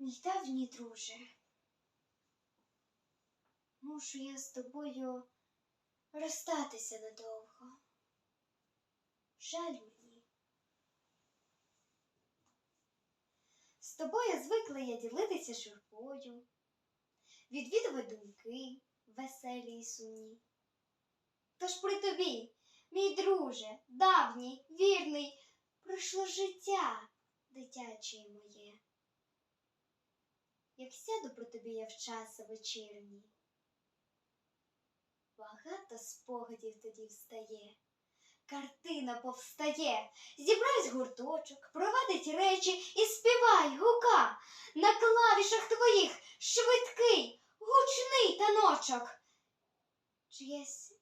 Мій давній друже, мушу я з тобою розстатися надовго. Жаль мені. З тобою звикла я ділитися журбою, відвідувати думки веселі й сумні. Тож при тобі, мій друже, давній, вірний, пройшло життя дитяче моє. Як сяду при тобі я в часи вечірні, багато спогадів тоді встає, картина повстає, зібрайсь гурточок, провадить речі і співай гука на клавішах твоїх швидкий, гучний таночок. Чиясь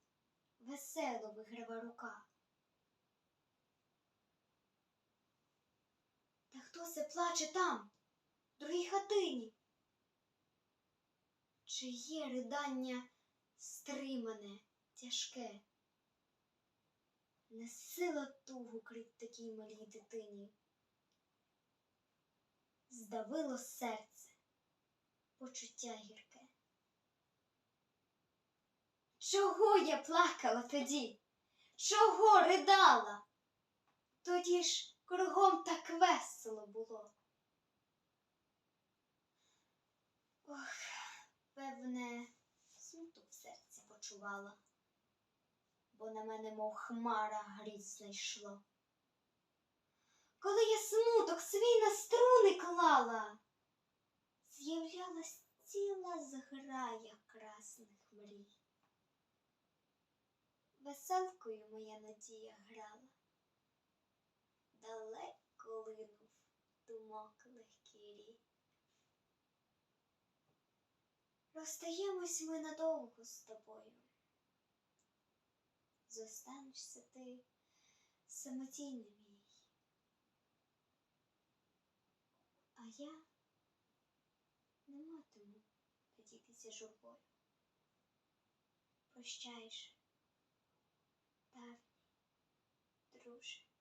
весело виграва рука. Та хто це плаче там, в другій хатині? Чиє ридання стримане, тяжке? Не сила тугу крить такій малій дитині. Здавило серце, почуття гірке. Чого я плакала тоді? Чого ридала? Тоді ж кругом так весело було. Певне, смуток в серці почувала, бо на мене, мов хмара, грізно йшло. Коли я смуток свій на струни клала, з'являлась ціла зграя красних мрій. Веселкою моя надія грала, далеко линув думок легкий рій. Розстаємось ми надовго з тобою. Зостанешся ти самотійний мій. А я не матиму подітися журбою. Прощай давній друже.